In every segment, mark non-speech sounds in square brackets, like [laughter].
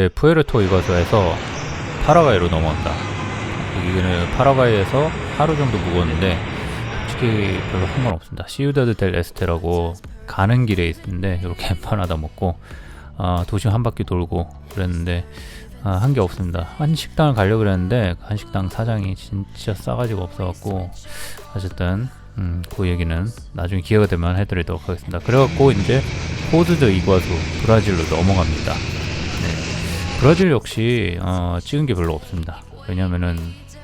네, 푸에르토 이거소에서 파라과이로 넘어온다. 여기는 파라과이에서 하루 정도 묵었는데 솔직히 별로 상관없습니다. 시우다드 델 에스테라고 가는 길에 있는데 이렇게 [laughs] 엠파나다 먹고 아, 도시 한 바퀴 돌고 그랬는데 아, 한 게 없습니다. 한식당을 가려고 그랬는데 그 한식당 사장이 진짜 싸가지가 없어갖고 어쨌든 음, 그 얘기는 나중에 기회가 되면 해드리도록 하겠습니다. 그래갖고 이제 포드드 이과수 브라질로 넘어갑니다. 네. 브라질 역시 어, 찍은 게 별로 없습니다. 왜냐면은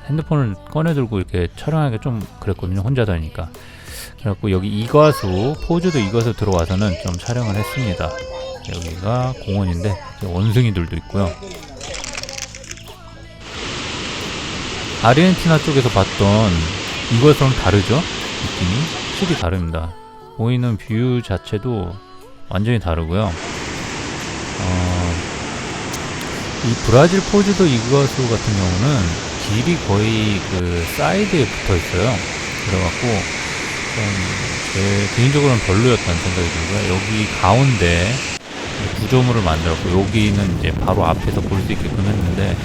핸드폰을 꺼내 들고 이렇게 촬영하기가 좀 그랬거든요. 혼자 다니까. 그래갖고 여기 이과수 포즈도 이과수 들어와서는 좀 촬영을 했습니다. 여기가 공원인데 원숭이들도 있고요. 아르헨티나 쪽에서 봤던 이거랑 다르죠? 느낌이 확실히 다릅니다. 보이는 뷰 자체도 완전히 다르고요. 이 브라질 포즈도 이거수 같은 경우는 길이 거의 그 사이드에 붙어 있어요. 그래갖고 좀제 개인적으로는 별로였다는 생각이 들고요. 여기 가운데 구조물을 만들었고 여기는 이제 바로 앞에서 볼 수 있게끔 했는데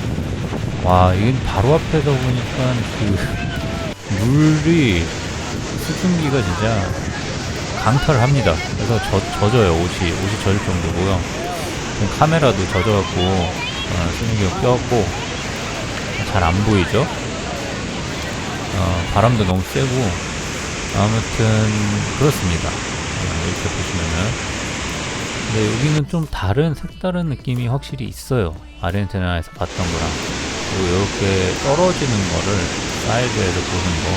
와 이건 바로 앞에서 보니까 그 물이 수증기가 진짜 강탈을 합니다. 그래서 젖, 젖어요 옷이 옷이 젖을 정도고요. 카메라도 젖어갖고 어, 수증기가 껴갖고 잘 안 보이죠? 어, 바람도 너무 세고 아무튼 그렇습니다. 어, 이렇게 보시면은 근데 여기는 좀 다른 색다른 느낌이 확실히 있어요. 아르헨티나에서 봤던 거랑 그리고 이렇게 떨어지는 거를 사이드에서 보는 거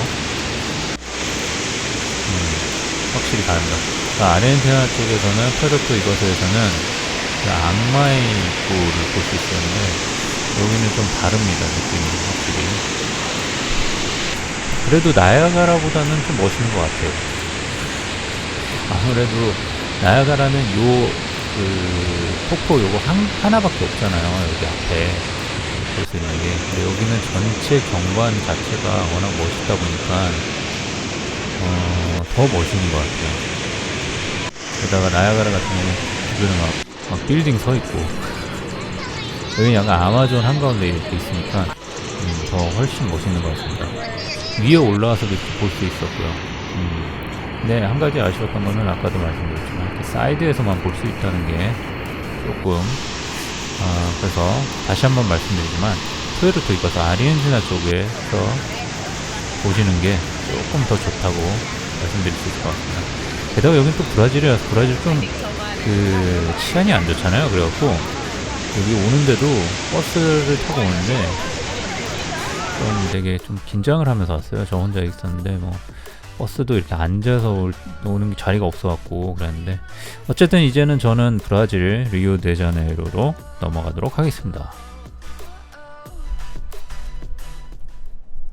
음, 확실히 다릅니다. 그러니까 아르헨티나 쪽에서는 페르토 이것에서는 그 악마의 입구를 볼 수 있었는데 여기는 좀 다릅니다. 느낌이 확실히. 그래도 나야가라보다는 좀 멋있는 것 같아요. 아무래도 나야가라는 요, 그, 폭포 요거 한, 하나밖에 없잖아요. 여기 앞에. 볼수 있는 게. 근데 여기는 전체 경관 자체가 워낙 멋있다 보니까, 어, 더 멋있는 것 같아요. 게다가 나야가라 같은 경우는 주변에 막, 막 빌딩 서 있고, 여기 약간 아마존 한가운데 이렇게 있으니까, 음, 더 훨씬 멋있는 것 같습니다. 위에 올라와서도 이렇게 볼 수 있었고요. 음. 네, 한 가지 아쉬웠던 거는 아까도 말씀드렸지만 이렇게 사이드에서만 볼 수 있다는 게 조금 아, 그래서 다시 한번 말씀드리지만 푸에르토 이거서 아르헨티나 쪽에서 보시는 게 조금 더 좋다고 말씀드릴 수 있을 것 같습니다. 게다가 여긴 또 브라질이라서 브라질 좀 그 치안이 안 좋잖아요. 그래갖고 여기 오는데도 버스를 타고 오는데 좀 되게 좀 긴장을 하면서 왔어요. 저 혼자 있었는데 뭐 버스도 이렇게 앉아서 올- 오는 게 자리가 없어갖고 그랬는데 어쨌든 이제는 저는 브라질 리오데자네이로로 넘어가도록 하겠습니다.